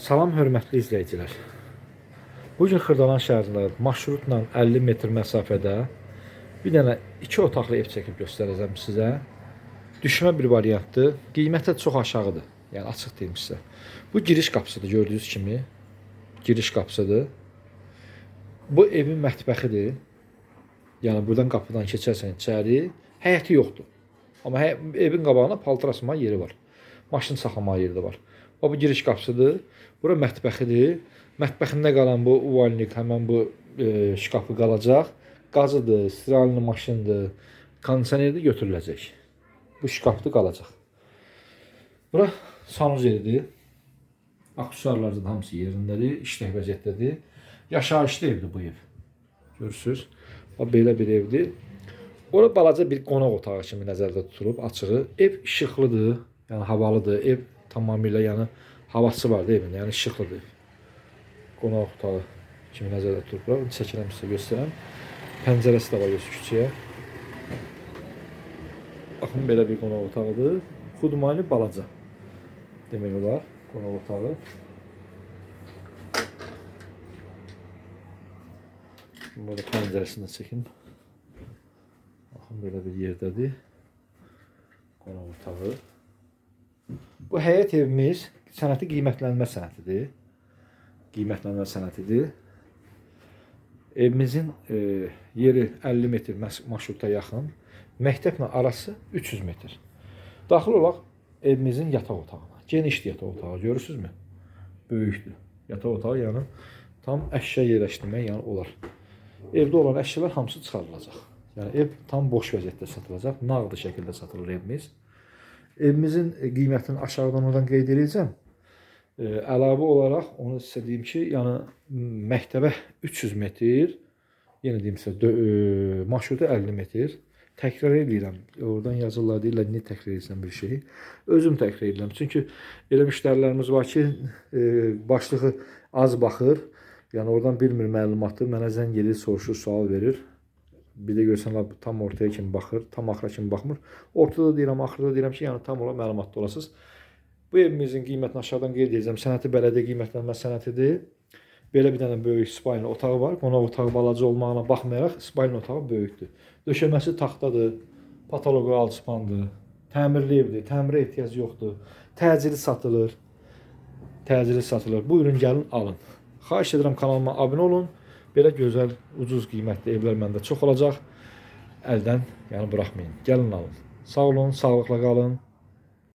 Salam hörmətli izləyicilər. Bu gün Xırdalan şəhərində marşrutla 50 metr məsafədə bir dənə 2 otaqlı ev çəkib göstərəcəm sizə. Düşmə bir variantdır. Qiyməti çox aşağıdır. Yəni açıq deyim sizə. Bu giriş qapısıdır gördüyünüz kimi. Giriş qapısıdır. Bu evin mətbəxidir. Yəni buradan qapıdan keçərsən içəri, həyəti yoxdur. Amma hə evin qabağında paltar asma yeri var. Maşın saxlama yeri də var. O bu giriş qapısıdır. Bura mətbəxidir. Mətbəxində qalan bu uvalnik həmin bu e, şkafı qalacaq. Qazıdır, istiralini maşındır, kondisionerdir götürüləcək. Bu şkafdır qalacaq. Bura sanuz yeridir. Aksesuarlar da hamısı yerindədir, işlək vəziyyətdədir. Yaşayışlı evdir bu ev. Görürsüz? O belə bir evdir. Ora balaca bir qonaq otağı kimi nəzərdə tutulub, açığı. Ev işıqlıdır, yəni havalıdır. Ev tamamilə yəni havası var da evin, yəni işıqlıdır. Qonaq otağı kimi nəzərdə tutulub. Bunu çəkirəm sizə göstərəm. Pəncərəsi də var göz küçüyə. Baxın belə bir qonaq otağıdır. Xudmani balaca. Demək olar qonaq otağı. Burada pəncərəsini də çəkim. Baxın belə bir yerdədir. Qonaq otağı. Bu həyət evimiz sənəti qiymətlənmə sənətidir. Qiymətlənmə sənətidir. Evimizin e, yeri 50 metr marşruta yaxın. Məktəblə arası 300 metr. Daxil olaq evimizin yataq otağına. Genişdir yataq otağı, görürsünüzmü? Böyükdür. Yataq otağı yəni tam əşya yerləşdirmək yəni olar. Evdə olan əşyalar hamısı çıxarılacaq. Yəni ev tam boş vəziyyətdə satılacaq. Nağd şəkildə satılır evimiz. Evimizin e, qiymətini aşağıdan oradan qeyd edəcəm. E, əlavə olaraq onu sizə deyim ki, yəni məktəbə 300 metr, yenə deyim sizə e, marşrutu 50 metr. Təkrar edirəm. Oradan yazırlar deyirlər niyə təkrar edirsən bir şeyi. Özüm təkrar edirəm. Çünki elə müştərilərimiz var ki, başlığı az baxır. Yəni oradan bilmir məlumatı, mənə zəng edir, soruşur, sual verir. Bir də görsən lap tam ortaya kimi baxır, tam axıra kimi baxmır. Ortada deyirəm, axırda deyirəm ki, yəni tam olaraq məlumatlı olasınız. Bu evimizin qiymətini aşağıdan qeyd edəcəm. Sənəti bələdiyyə qiymətlənmə sənətidir. Belə bir dənə böyük spalni otağı var. Qonaq otağı balaca olmağına baxmayaraq spalni otağı böyükdür. Döşəməsi taxtadır, patoloqu alçıpandır, təmirli evdir, təmirə ehtiyac yoxdur. Təcili satılır. Təcili satılır. Buyurun gəlin alın. Xahiş edirəm kanalıma abunə olun. Belə gözəl, ucuz qiymətli evlər məndə çox olacaq. Əldən yəni buraxmayın. Gəlin alın. Sağ olun, sağlıqla qalın.